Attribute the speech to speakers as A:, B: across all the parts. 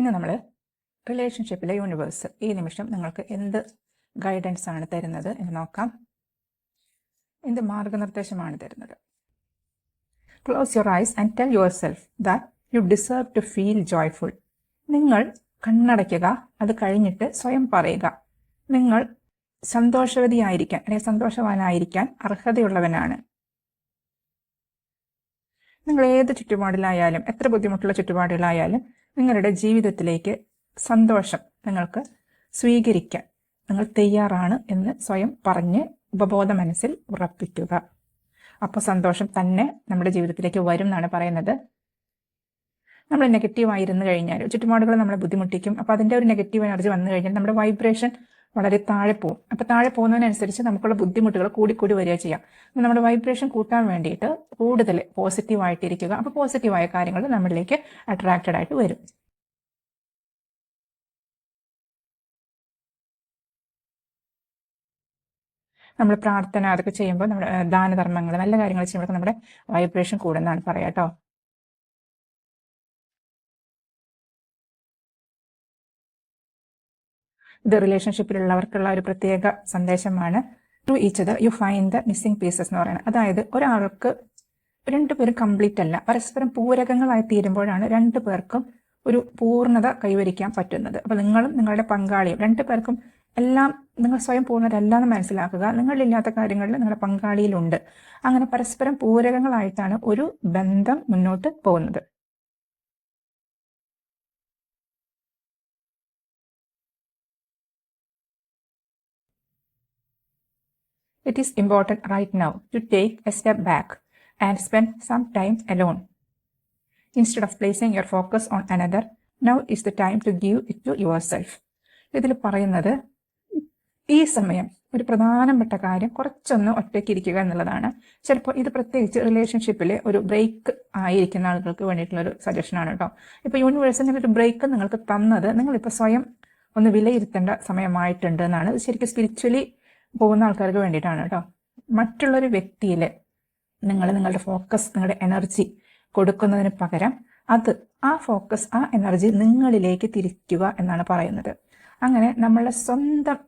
A: ഇന്ന് നമ്മൾ റിലേഷൻഷിപ്പിലെ യൂണിവേഴ്സ് ഈ നിമിഷം നിങ്ങൾക്ക് എന്ത് ഗൈഡൻസ് ആണ് തരുന്നത് എന്ന് നോക്കാം. എന്ത് മാർഗനിർദ്ദേശമാണ് തരുന്നത്? Close your eyes and tell yourself that you deserve to feel joyful നിങ്ങൾ കണ്ണടയ്ക്കുക അത് കഴിഞ്ഞിട്ട് സ്വയം പറയുക. നിങ്ങൾ സന്തോഷവതിയായിരിക്കാൻ അല്ലെങ്കിൽ സന്തോഷവാനായിരിക്കാൻ അർഹതയുള്ളവനാണ്. നിങ്ങൾ ഏത് ചുറ്റുപാടിലായാലും എത്ര ബുദ്ധിമുട്ടുള്ള ചുറ്റുപാടുകളായാലും നിങ്ങളുടെ ജീവിതത്തിലേക്ക് സന്തോഷം നിങ്ങൾക്ക് സ്വീകരിക്കാൻ നിങ്ങൾ തയ്യാറാണ് എന്ന് സ്വയം പറഞ്ഞ് ഉപബോധ മനസ്സിൽ ഉറപ്പിക്കുക. അപ്പോൾ സന്തോഷം തന്നെ നമ്മുടെ ജീവിതത്തിലേക്ക് വരും എന്നാണ് പറയുന്നത്. നമ്മൾ നെഗറ്റീവ് ആയിരുന്നു കഴിഞ്ഞാൽ ചുറ്റുപാടുകൾ നമ്മളെ ബുദ്ധിമുട്ടിക്കും അപ്പോൾ അതിന്റെ ഒരു നെഗറ്റീവ് എനർജി വന്നു കഴിഞ്ഞാൽ നമ്മുടെ വൈബ്രേഷൻ വളരെ താഴെ പോകും. അപ്പോൾ താഴെ പോകുന്നതിനനുസരിച്ച് നമുക്കുള്ള ബുദ്ധിമുട്ടുകൾ കൂടിക്കൂടി വരിക ചെയ്യാം. നമ്മുടെ വൈബ്രേഷൻ കൂട്ടാൻ വേണ്ടിയിട്ട് കൂടുതൽ പോസിറ്റീവായിട്ടിരിക്കുക അപ്പോൾ പോസിറ്റീവായ കാര്യങ്ങൾ നമ്മളിലേക്ക് അട്രാക്റ്റഡ് ആയിട്ട് വരും. നമ്മൾ പ്രാർത്ഥന അതൊക്കെ ചെയ്യുമ്പോൾ നമ്മുടെ ദാനധർമ്മങ്ങൾ നല്ല കാര്യങ്ങൾ ചെയ്യുമ്പോൾ നമ്മുടെ വൈബ്രേഷൻ കൂടുന്നതാണ് പറയാം കേട്ടോ ഇത് റിലേഷൻഷിപ്പിലുള്ളവർക്കുള്ള ഒരു പ്രത്യേക സന്ദേശമാണ്. To each other you find the missing pieces എന്ന് പറയുന്നത്. അതായത് ഒരാൾക്ക് രണ്ടുപേരും കംപ്ലീറ്റ് അല്ല. പരസ്പരം പൂരകങ്ങളായി തീരുമ്പോഴാണ് രണ്ടു പേർക്കും ഒരു പൂർണത കൈവരിക്കാൻ പറ്റുന്നത്. അപ്പോൾ നിങ്ങളും നിങ്ങളുടെ പങ്കാളിയും രണ്ടു പേർക്കും എല്ലാം നിങ്ങൾ സ്വയം പൂർണരല്ല എന്ന് മനസ്സിലാക്കുക. നിങ്ങളില്ലാത്ത കാര്യങ്ങളിൽ നിങ്ങളുടെ പങ്കാളിയിലുണ്ട്. അങ്ങനെ പരസ്പരം പൂരകങ്ങളായിട്ടാണ് ഒരു ബന്ധം മുന്നോട്ട് പോകുന്നത്. It is important right now to take a step back and spend some time alone. Instead of placing your focus on another, now is the time to give it to yourself. ഇതിൽ പറയുന്നത് ഈ സമയം ഒരു പ്രധാനപ്പെട്ട കാര്യം കുറച്ചൊന്ന് ഒറ്റയ്ക്ക് ഇരിക്കുക എന്നുള്ളതാണ് ചിലപ്പോൾ ഇത് പ്രത്യേകിച്ച് റിലേഷൻഷിപ്പിലെ ഒരു ബ്രേക്ക് ആയിരിക്കുന്ന ആളുകൾക്ക് വേണ്ടിയിട്ടുള്ള ഒരു സജഷനാണ് കേട്ടോ ഇപ്പോൾ യൂണിവേഴ്സിന്റെ ഒരു ബ്രേക്ക് നിങ്ങൾക്ക് തന്നത് നിങ്ങളിപ്പോൾ സ്വയം ഒന്ന് വിലയിരുത്തേണ്ട സമയമായിട്ടുണ്ട് എന്നാണ് ശരിക്കും സ്പിരിച്വലി പോകുന്ന ആൾക്കാർക്ക് വേണ്ടിയിട്ടാണ് കേട്ടോ. മറ്റുള്ളൊരു വ്യക്തിയിൽ നിങ്ങൾ നിങ്ങളുടെ ഫോക്കസ് നിങ്ങളുടെ എനർജി കൊടുക്കുന്നതിന് പകരം അത് ആ ഫോക്കസ് ആ എനർജി നിങ്ങളിലേക്ക് തിരിക്കുക എന്നാണ് പറയുന്നത്. അങ്ങനെ നമ്മളുടെ സ്വന്തം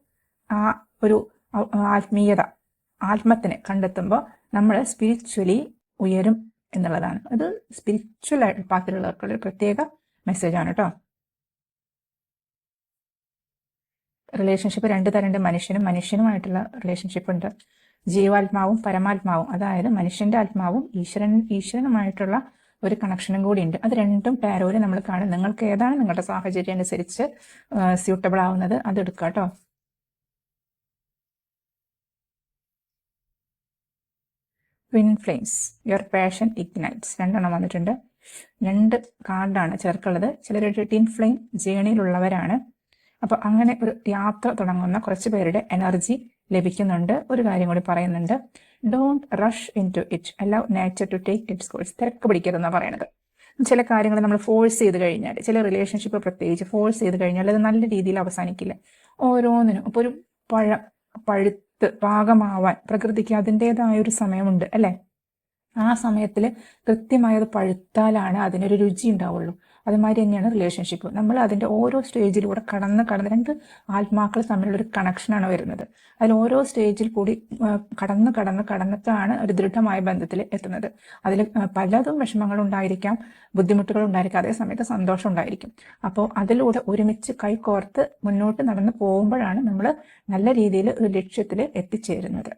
A: ആ ഒരു ആത്മീയത ആത്മത്തിനെ കണ്ടെത്തുമ്പോൾ നമ്മൾ സ്പിരിച്വലി ഉയരും എന്നുള്ളതാണ്. അത് സ്പിരിച്വൽ പാത്തിലുള്ളവർക്കുള്ള ഒരു പ്രത്യേക മെസ്സേജാണ് കേട്ടോ. റിലേഷൻഷിപ്പ് രണ്ട് തരണ്ട് മനുഷ്യനും മനുഷ്യനുമായിട്ടുള്ള റിലേഷൻഷിപ്പ് ഉണ്ട്. ജീവാത്മാവും പരമാത്മാവും അതായത് മനുഷ്യന്റെ ആത്മാവും ഈശ്വരൻ ഈശ്വരനുമായിട്ടുള്ള ഒരു കണക്ഷനും കൂടി ഉണ്ട് അത് രണ്ടും ടാരോയിൽ നമ്മൾ കാണും. നിങ്ങൾക്ക് ഏതാണ് നിങ്ങളുടെ സാഹചര്യം അനുസരിച്ച് സ്യൂട്ടബിൾ ആവുന്നത്? അത് എടുക്കുക കേട്ടോ. Win flames your passion ignites രണ്ടെണ്ണം വന്നിട്ടുണ്ട്. രണ്ട് കാർഡാണ് ചേർക്കുള്ളത്. ചിലരൊരു ടിൻ ഫ്ലെയിം ജേണിയിലുള്ളവരാണ് അപ്പോൾ അങ്ങനെ ഒരു യാത്ര തുടങ്ങുന്ന കുറച്ച് പേരുടെ എനർജി ലഭിക്കുന്നുണ്ട്. ഒരു കാര്യം കൂടി പറയുന്നുണ്ട്. Don't rush into it allow nature to take its course തിരക്ക് പിടിക്കരുതെന്നാണ് പറയുന്നത് ചില കാര്യങ്ങൾ നമ്മൾ ഫോഴ്സ് ചെയ്ത് കഴിഞ്ഞാൽ ചില റിലേഷൻഷിപ്പ് പ്രത്യേകിച്ച് ഫോഴ്സ് ചെയ്ത് കഴിഞ്ഞാൽ അത് നല്ല രീതിയിൽ അവസാനിക്കില്ല. ഓരോന്നിനും ഇപ്പോൾ ഒരു പഴം പഴുത്ത് പാകമാവാൻ പ്രകൃതിക്ക് അതിന്റെതായ ഒരു സമയമുണ്ട് അല്ലേ? ആ സമയത്തിൽ കൃത്യമായി അത് പഴുത്താലാണ് അതിനൊരു രുചി ഉണ്ടാവുള്ളൂ. അതുമാതിരി തന്നെയാണ് റിലേഷൻഷിപ്പ് നമ്മൾ അതിന്റെ ഓരോ സ്റ്റേജിലൂടെ കടന്ന് കടന്ന് രണ്ട് ആത്മാക്കൾ തമ്മിലുള്ളൊരു കണക്ഷനാണ് വരുന്നത്. അതിൽ ഓരോ സ്റ്റേജിൽ കൂടി കടന്ന് കടന്ന് കടന്നിട്ടാണ് ഒരു ദൃഢമായ ബന്ധത്തിൽ എത്തുന്നത്. അതിൽ പലതും ബുദ്ധിമുട്ടുകൾ ഉണ്ടായിരിക്കാം അതേ സമയത്ത് സന്തോഷം ഉണ്ടായിരിക്കും. അപ്പോൾ അതിലൂടെ ഒരുമിച്ച് കൈകോർത്ത് മുന്നോട്ട് നടന്ന് പോകുമ്പോഴാണ് നമ്മൾ നല്ല രീതിയിൽ ഒരു ലക്ഷ്യത്തിൽ എത്തിച്ചേരുന്നത്.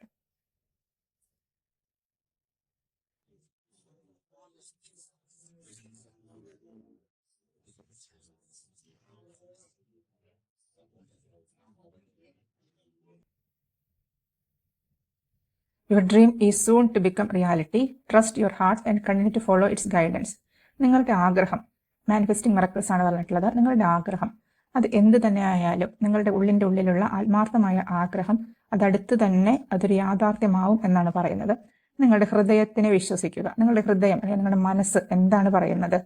A: Your dream is soon to become reality trust your heart and continue to follow its guidance നിങ്ങളുടെ ആഗ്രഹം മാനിഫെസ്റ്റിംഗ് മറക്കൽസ് ആണ് പറഞ്ഞിട്ടുള്ളത്. നിങ്ങളുടെ ആഗ്രഹം അത് എന്ത് തന്നെ ആയാലും നിങ്ങളുടെ ഉള്ളിന്റെ ഉള്ളിലുള്ള ആത്മാർത്ഥമായ ആഗ്രഹം അതടുത്ത് തന്നെ അതൊരു യാഥാർത്ഥ്യമാവും എന്നാണ് പറയുന്നത്. നിങ്ങളുടെ ഹൃദയത്തിനെ വിശ്വസിക്കുക. നിങ്ങളുടെ ഹൃദയം അല്ലെങ്കിൽ നിങ്ങളുടെ മനസ്സ് എന്താണ് പറയുന്നത്?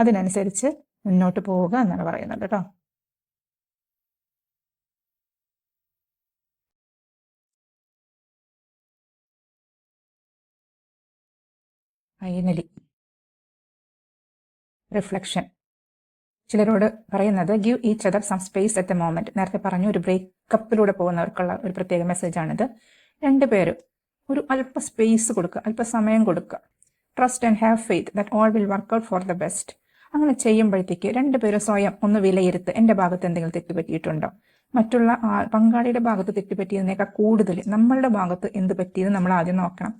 A: അതിനനുസരിച്ച് മുന്നോട്ട് പോവുക എന്നാണ് പറയുന്നത് കേട്ടോ ഫൈനലി. റിഫ്ലക്ഷൻ. ചിലരോട് പറയുന്നത് give each other some space at a moment നേരത്തെ പറഞ്ഞു ഒരു ബ്രേക്കപ്പിലൂടെ പോകുന്നവർക്കുള്ള ഒരു പ്രത്യേക മെസ്സേജാണിത്. രണ്ടുപേരും ഒരു അല്പ സ്പേസ് കൊടുക്കുക അല്പ സമയം കൊടുക്കുക. Trust and have faith that all will work out for the best അങ്ങനെ ചെയ്യുമ്പോഴത്തേക്ക് രണ്ടുപേരും സ്വയം ഒന്ന് വിലയിരുത്ത് എന്റെ ഭാഗത്ത് എന്തെങ്കിലും തെറ്റുപറ്റിയിട്ടുണ്ടോ? മറ്റുള്ള പങ്കാളിയുടെ ഭാഗത്ത് തെറ്റുപറ്റിയതിനേക്കാൾ കൂടുതൽ നമ്മളുടെ ഭാഗത്ത് എന്ത് പറ്റിയത് നമ്മൾ ആദ്യം നോക്കണം.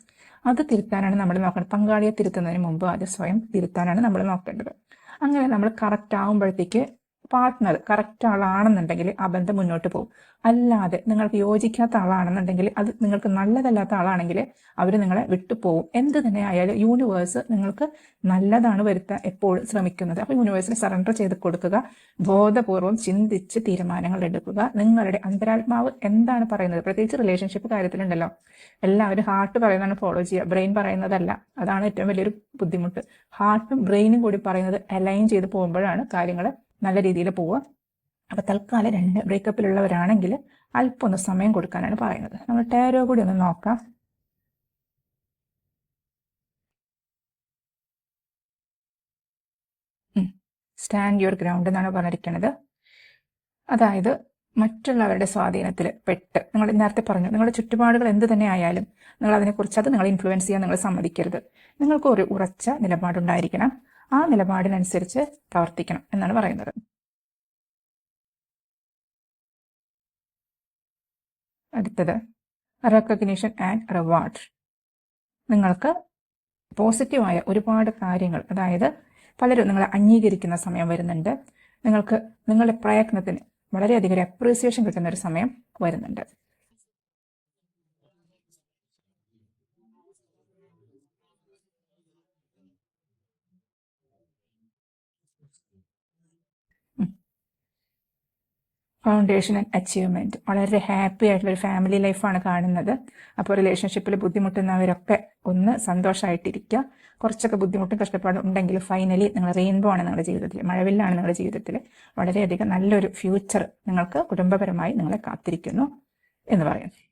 A: അത് തിരുത്താനാണ് നമ്മൾ നോക്കേണ്ടത്. പങ്കാളിയെ തിരുത്തുന്നതിന് മുമ്പ് ആദ്യം സ്വയം തിരുത്താനാണ് നമ്മൾ നോക്കേണ്ടത്. അങ്ങനെ നമ്മൾ കറക്റ്റ് ആകുമ്പോഴത്തേക്ക് പാർട്ട്ണർ കറക്റ്റ് ആളാണെന്നുണ്ടെങ്കിൽ ആ ബന്ധം മുന്നോട്ട് പോകും. അല്ലാതെ നിങ്ങൾക്ക് യോജിക്കാത്ത ആളാണെന്നുണ്ടെങ്കിൽ അത് നിങ്ങൾക്ക് നല്ലതല്ലാത്ത ആളാണെങ്കിൽ അവർ നിങ്ങളെ വിട്ടുപോകും. എന്ത് തന്നെ ആയാലും യൂണിവേഴ്സ് നിങ്ങൾക്ക് നല്ലതാണ് വരുത്താൻ എപ്പോഴും ശ്രമിക്കുന്നത്. അപ്പോൾ യൂണിവേഴ്സിന് സറണ്ടർ ചെയ്ത് കൊടുക്കുക ബോധപൂർവം ചിന്തിച്ച് തീരുമാനങ്ങൾ എടുക്കുക. നിങ്ങളുടെ അന്തരാത്മാവ് എന്താണ് പറയുന്നത്? പ്രത്യേകിച്ച് റിലേഷൻഷിപ്പ് കാര്യത്തിലുണ്ടല്ലോ. എല്ലാവരും ഹാർട്ട് പറയുന്നതാണ് ഫോളോ ചെയ്യുക. ബ്രെയിൻ പറയുന്നതല്ല. അതാണ് ഏറ്റവും വലിയൊരു ബുദ്ധിമുട്ട്. ഹാർട്ടും ബ്രെയിനും കൂടി പറയുന്നത് അലൈൻ ചെയ്ത് പോകുമ്പോഴാണ് കാര്യങ്ങൾ നല്ല രീതിയിൽ പോവുക അപ്പോൾ തൽക്കാലം രണ്ട് ബ്രേക്കപ്പിലുള്ളവരാണെങ്കിൽ അല്പം ഒന്ന് സമയം കൊടുക്കാനാണ് പറയുന്നത്. നമ്മൾ ടാരോ കൂടി ഒന്ന് നോക്കാം. സ്റ്റാൻഡ് യുവർ ഗ്രൗണ്ട് എന്നാണ് പറഞ്ഞിരിക്കുന്നത് അതായത് മറ്റുള്ളവരുടെ സ്വാധീനത്തിൽ പെട്ട്. നിങ്ങൾ നേരത്തെ പറഞ്ഞു നിങ്ങളുടെ ചുറ്റുപാടുകൾ എന്ത് തന്നെ ആയാലും നിങ്ങൾ അതിനെക്കുറിച്ച് അത് നിങ്ങൾ ഇൻഫ്ലുവൻസ് ചെയ്യാൻ നിങ്ങൾ സമ്മതിക്കരുത്. നിങ്ങൾക്ക് ഒരു ഉറച്ച നിലപാടുണ്ടായിരിക്കണം. ആ നിലപാടിനനുസരിച്ച് പ്രവർത്തിക്കണം എന്നാണ് പറയുന്നത്. അടുത്തത് റെക്കഗ്നീഷൻ ആൻഡ് റിവാർഡ് നിങ്ങൾക്ക് പോസിറ്റീവായ ഒരുപാട് കാര്യങ്ങൾ അതായത് പലരും നിങ്ങളെ അംഗീകരിക്കുന്ന സമയം വരുന്നുണ്ട്. നിങ്ങൾക്ക് നിങ്ങളുടെ പ്രയത്നത്തിന് വളരെയധികം അപ്രീസിയേഷൻ കിട്ടുന്ന ഒരു സമയം വരുന്നുണ്ട്. ഫൗണ്ടേഷൻ ആൻഡ് അച്ചീവ്മെന്റ് വളരെ ഹാപ്പി ആയിട്ടുള്ള ഒരു ഫാമിലി ലൈഫാണ് കാണുന്നത്. അപ്പോൾ റിലേഷൻഷിപ്പിൽ ബുദ്ധിമുട്ടുന്നവരൊക്കെ ഒന്ന് സന്തോഷമായിട്ടിരിക്കുക കുറച്ചൊക്കെ ബുദ്ധിമുട്ടും കഷ്ടപ്പാടും ഉണ്ടെങ്കിൽ ഫൈനലി നിങ്ങൾ റെയിൻബോ ആണ് നിങ്ങളുടെ ജീവിതത്തിൽ മഴവില്ലാണ് നിങ്ങളുടെ ജീവിതത്തിൽ വളരെയധികം നല്ലൊരു ഫ്യൂച്ചർ നിങ്ങൾക്ക് കുടുംബപരമായി നിങ്ങളെ കാത്തിരിക്കുന്നു എന്ന് പറയുന്നു.